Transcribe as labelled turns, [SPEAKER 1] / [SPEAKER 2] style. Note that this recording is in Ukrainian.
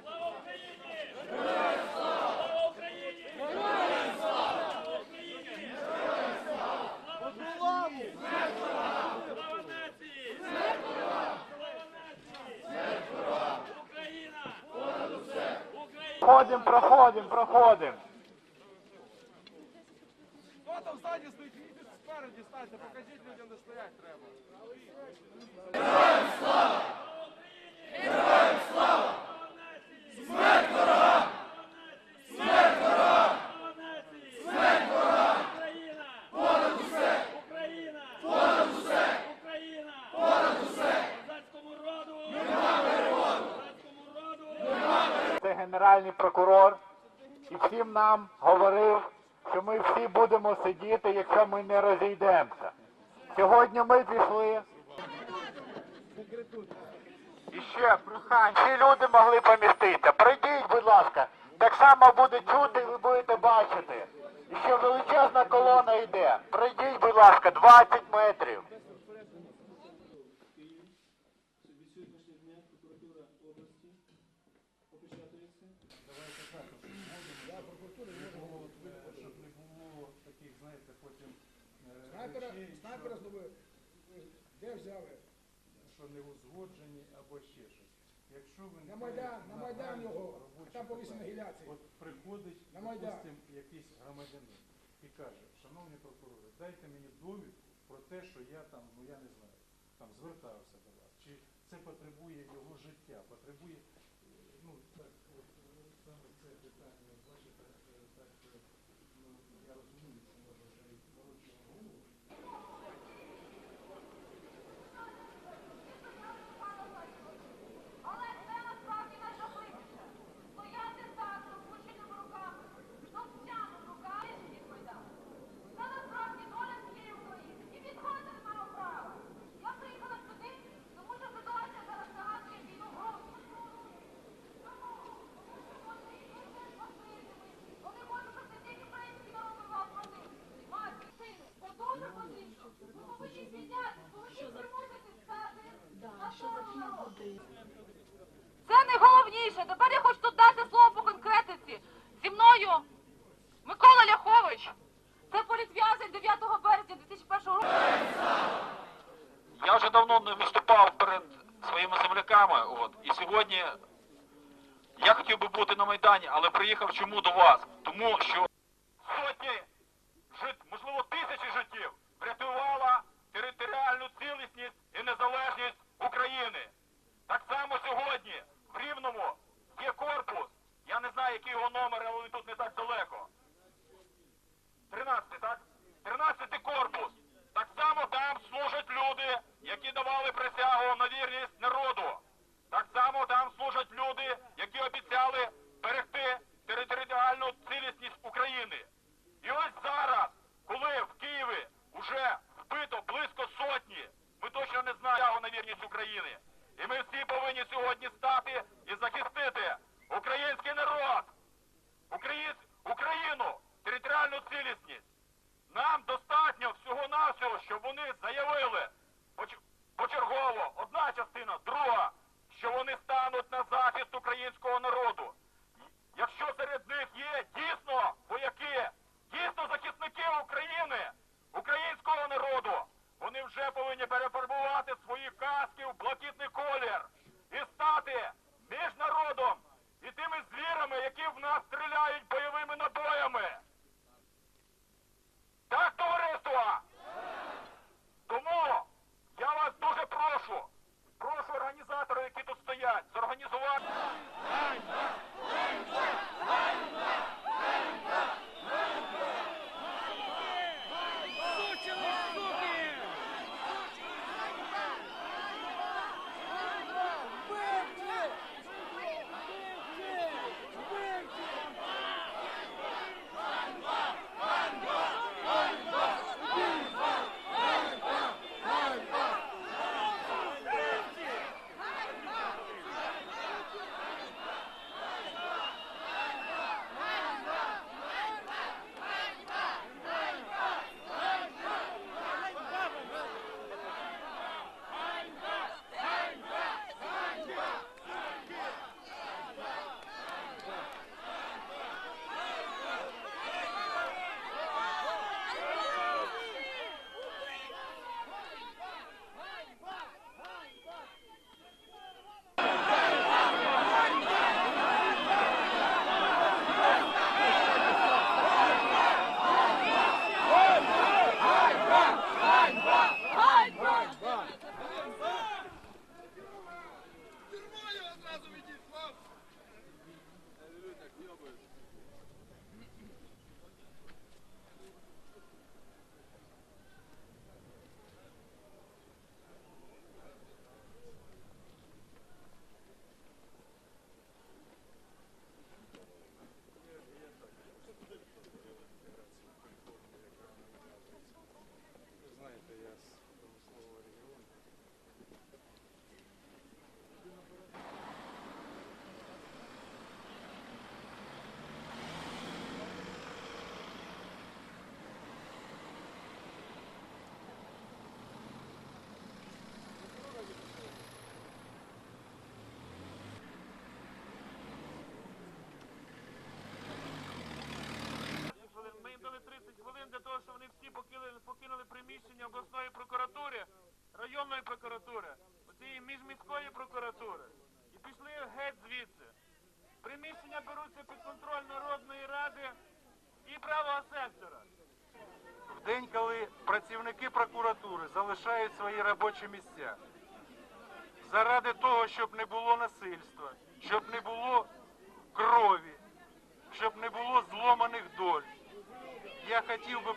[SPEAKER 1] Слава Україні! Слава Україні! Слава Україні! Слава нації! Слава нації! Слава нації! Україна! Україна!
[SPEAKER 2] Проходимо, проходимо, проходимо.
[SPEAKER 3] Хто там ззаді стоїть? Ідіть спереді станьте, покажіть людям, де стоять треба.
[SPEAKER 1] Слава нації! Смерть ворогам! Україна! Понад усе! Україна! Понад усе! Україна! Понад усе! Козацькому роду! Козацькому роду!
[SPEAKER 2] Це генеральний прокурор і всім нам говорив, що ми всі будемо сидіти, якщо ми не розійдемося. Сьогодні ми пішли. І ще прохання, всі люди могли поміститися. Пройдіть, будь ласка. Так само буде чути, ви будете бачити. І ще величезна колона йде. Пройдіть, будь ласка, 20 метрів.
[SPEAKER 4] Опечатується. Давайте можемо, щоб не було таких, знаєте, потім е,
[SPEAKER 5] Снайпера,
[SPEAKER 4] речей,
[SPEAKER 5] снайпера
[SPEAKER 4] що-
[SPEAKER 5] знову де взяли?
[SPEAKER 4] що не узгоджені або ще щось. Якщо ви
[SPEAKER 5] На Майдан, на Майдан його,
[SPEAKER 4] робочі
[SPEAKER 5] там
[SPEAKER 4] питання,
[SPEAKER 5] гіляції.
[SPEAKER 4] От приходить,
[SPEAKER 5] На Майдан.
[SPEAKER 4] допустим, якийсь громадянин і каже, шановні прокурори, дайте мені довідку про те, що я там, ну я не знаю, там звертався до вас. Чи це потребує його життя, потребує, е, ну так, от е, саме це питання, бачите, е, так, е, ну я розумію,
[SPEAKER 6] Я
[SPEAKER 7] вже давно не виступав перед своїми земляками. От і сьогодні я хотів би бути на майдані, але приїхав чому до вас? Тому що сотні жит, можливо, тисячі життів врятувала територіальну цілісність і незалежність України. Так само сьогодні в Рівному є корпус. Я не знаю, який його номер, але він тут не так далеко. 13, так? 13 корпус. Так само там служать люди, які давали присягу на вірність народу. Так само там служать люди, які обіцяли берегти територіальну цілісність України. І ось зараз, коли в Києві вже вбито близько сотні, ми точно не знаємо присягу на вірність України. І ми всі повинні сьогодні стати і захистити український народ. Україн... Україну, територіальну цілісність. Нам достатньо всього нашого, щоб вони заявили поч- почергово, одна частина, друга, що вони стануть на захист українського народу. Якщо серед них є дійсно вояки,
[SPEAKER 8] прокуратури, оцієї міжміської прокуратури, і пішли геть звідси. Приміщення беруться під контроль Народної ради і правого сектора.
[SPEAKER 4] В день, коли працівники прокуратури залишають свої робочі місця, заради того, щоб не було насильства, щоб не було крові, щоб не було зломаних доль, я хотів би